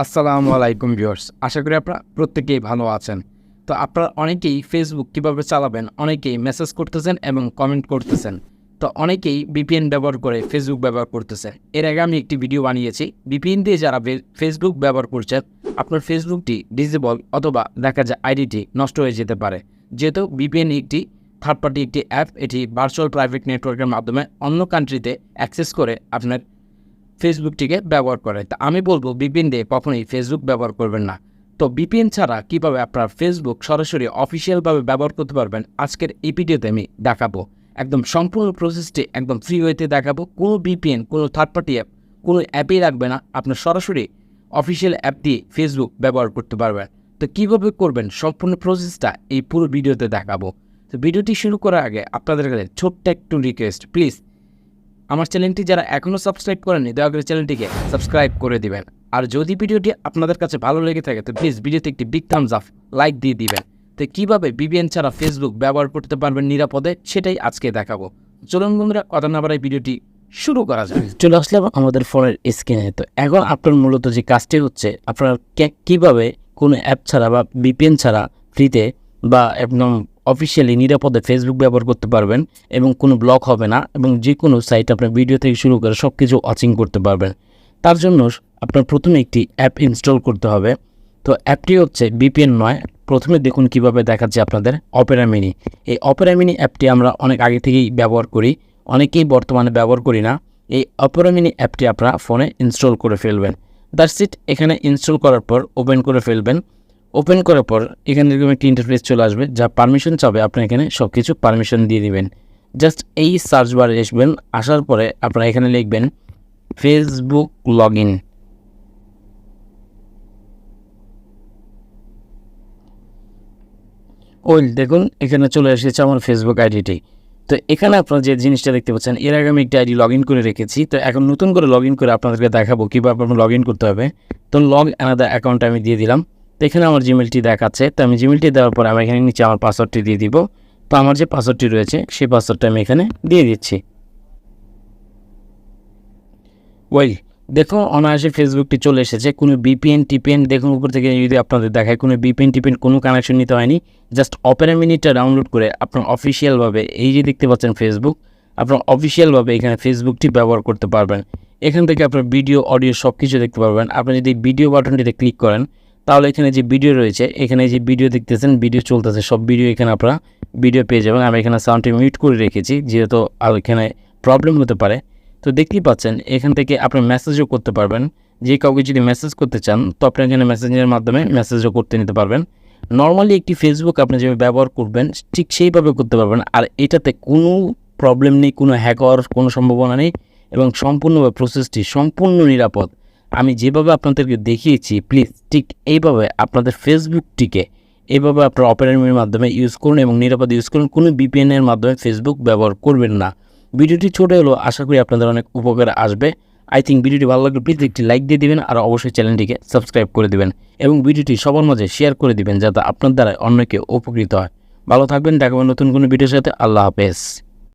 আসসালামু আলাইকুম ভিউয়ার্স, আশা করি আপনারা প্রত্যেকেই ভালো আছেন। তো আপনারা অনেকেই ফেসবুক কীভাবে চালাবেন, অনেকেই মেসেজ করতেছেন এবং কমেন্ট করতেছেন। তো অনেকেই বিপিএন ব্যবহার করে ফেসবুক ব্যবহার করতেছেন। এর আগে আমি একটি ভিডিও বানিয়েছি। বিপিএন দিয়ে যারা ফেসবুক ব্যবহার করছেন, আপনার ফেসবুকটি ডিজেবল অথবা দেখা যায় আইডিটি নষ্ট হয়ে যেতে পারে। যেহেতু বিপিএন একটি থার্ড পার্টি একটি অ্যাপ এটি ভার্চুয়াল প্রাইভেট নেটওয়ার্কের মাধ্যমে অন্য কান্ট্রিতে অ্যাক্সেস করে আপনার ফেসবুকটিকে ব্যবহার করে। তা আমি বলব, বিপিন দিয়ে কখনোই ফেসবুক ব্যবহার করবেন না। তো বিপিএন ছাড়া কীভাবে আপনার ফেসবুক সরাসরি অফিসিয়ালভাবে ব্যবহার করতে পারবেন, আজকের এই ভিডিওতে আমি দেখাবো। একদম সম্পূর্ণ প্রসেসটি একদম ফ্রি হইতে দেখাবো। কোনো বিপিএন কোনো থার্ড পার্টি অ্যাপ কোনো অ্যাপই রাখবে না। আপনার সরাসরি অফিসিয়াল অ্যাপ দিয়ে ফেসবুক ব্যবহার করতে পারবেন। তো কীভাবে করবেন, সম্পূর্ণ প্রসেসটা এই পুরো ভিডিওতে দেখাবো। তো ভিডিওটি শুরু করার আগে আপনাদের কাছে ছোট্ট একটু রিকোয়েস্ট প্লিজ আমার চ্যানেলটি যারা এখনও সাবস্ক্রাইব করেননি, দয়া করে চ্যানেলটিকে সাবস্ক্রাইব করে দিবেন। আর যদি ভিডিওটি আপনাদের কাছে ভালো লেগে থাকে, তো প্লিজ ভিডিওতে একটি বিগ থামস আপ লাইক দিয়ে দিবেন। তো কীভাবে বিবিএন ছাড়া ফেসবুক ব্যবহার করতে পারবেন নিরাপদে, সেটাই আজকে দেখাবো। চলুন বন্ধুরা, কথা না বাড়াই ভিডিওটি শুরু করা যাক। চলে আসলাম আমাদের ফোনের স্ক্রিনে তো এখন আপনার মূলত যে কাজটি হচ্ছে, আপনার কীভাবে কোনো অ্যাপ ছাড়া বা বিপিএন ছাড়া ফ্রিতে বা একদম অফিসিয়ালি নিরাপদে ফেসবুক ব্যবহার করতে পারবেন এবং কোনো ব্লক হবে না এবং যে কোনো সাইট আপনার ভিডিও থেকে শুরু করে সব কিছু ওয়াচিং করতে পারবেন। তার জন্য আপনার প্রথমে একটি অ্যাপ ইনস্টল করতে হবে। তো অ্যাপটি হচ্ছে বিপিএন নয়। প্রথমে দেখুন কীভাবে দেখাচ্ছে আপনাদের অপেরা মিনি এই অপেরা মিনি অ্যাপটি আমরা অনেক আগে থেকেই ব্যবহার করি। অনেকেই বর্তমানে ব্যবহার করি না। এই অপেরা মিনি অ্যাপটি আপনারা ফোনে ইনস্টল করে ফেলবেন। দ্যাটস ইট এখানে ইনস্টল করার পর ওপেন করে ফেলবেন। ওপেন করার পর এখানে এরকম একটি ইন্টারফেস চলে আসবে, যা পারমিশন চাবে আপনি এখানে সব কিছু পারমিশন দিয়ে দিবেন। জাস্ট এই সার্চ বারে আসবেন, আসার পরে আপনারা এখানে লিখবেন ফেসবুক লগ ইন ওই দেখুন, এখানে চলে এসেছে আমার ফেসবুক আইডিটি তো এখানে আপনারা যে জিনিসটা দেখতে পাচ্ছেন, এর আগে আমি একটা আইডি লগ করে রেখেছি। তো এখন নতুন করে লগ করে আপনাদেরকে দেখাবো কীভাবে আপনার লগ করতে হবে। তো লগ অ্যানাদার অ্যাকাউন্ট আমি দিয়ে দিলাম। তো এখানে আমার জিমেলটি দেখাচ্ছে, তো আমি জিমেলটি দেওয়ার পর আমি এখানে নিচে আমার পাসওয়ার্ডটি দিয়ে দিব। তো আমার যে পাসওয়ার্ডটি রয়েছে, সেই পাসওয়ার্ডটা আমি এখানে দিয়ে দিচ্ছি। ওয়েল দেখো, অনায়াসে ফেসবুকটি চলে এসেছে। কোনো বিপিএন টিপিএন দেখুন, উপর থেকে যদি আপনাদের দেখায়, কোনো বিপিএন টিপিএন কোনো কানেকশন নিতে হয়নি। জাস্ট অপেরা মিনিটটা ডাউনলোড করে আপনার অফিসিয়ালভাবে এই যে দেখতে পাচ্ছেন ফেসবুক আপনার অফিসিয়ালভাবে এখানে ফেসবুকটি ব্যবহার করতে পারবেন। এখান থেকে আপনার ভিডিও অডিও সব কিছু দেখতে পারবেন। আপনি যদি ভিডিও বাটনটিতে ক্লিক করেন তাহলে এখানে যে ভিডিও রয়েছে, এখানে যে ভিডিও দেখতেছেন ভিডিও চলতেছে, সব ভিডিও এখানে আপনারা ভিডিও পেয়ে যাবেন। আমি এখানে সাউন্ডটি মিউট করে রেখেছি, যেহেতু আর এখানে প্রবলেম হতে পারে। তো দেখতেই পাচ্ছেন, এখান থেকে আপনি মেসেজও করতে পারবেন। যে কাউকে যদি মেসেজ করতে চান, তো আপনি এখানে মেসেঞ্জের মাধ্যমে মেসেজও করতে নিতে পারবেন। নর্মালি একটি ফেসবুক আপনি যেভাবে ব্যবহার করবেন, ঠিক সেইভাবে করতে পারবেন। আর এটাতে কোনো প্রবলেম নেই, কোনো হ্যাকার কোনো সম্ভাবনা নেই। এবং সম্পূর্ণভাবে প্রসেসটি সম্পূর্ণ নিরাপদ। আমি যেভাবে আপনাদেরকে দেখিয়েছি প্লিজ ঠিক এইভাবে আপনাদের ফেসবুকটিকে এইভাবে আপনার অপারেটরের মাধ্যমে ইউজ করুন এবং নিরাপদ ইউজ করুন। কোনো বিপিএনের মাধ্যমে ফেসবুক ব্যবহার করবেন না। ভিডিওটি ছোটো হলেও আশা করি আপনাদের অনেক উপকার আসবে। আই থিঙ্ক ভিডিওটি ভালো লাগলে প্লিজ একটি লাইক দিয়ে দিবেন আর অবশ্যই চ্যানেলটিকে সাবস্ক্রাইব করে দেবেন এবং ভিডিওটি সবার মাঝে শেয়ার করে দিবেন যাতে আপনার দ্বারা অন্যকে উপকৃত হয়। ভালো থাকবেন দেখাবেন নতুন কোনো ভিডিওর সাথে। আল্লাহ হাফেজ।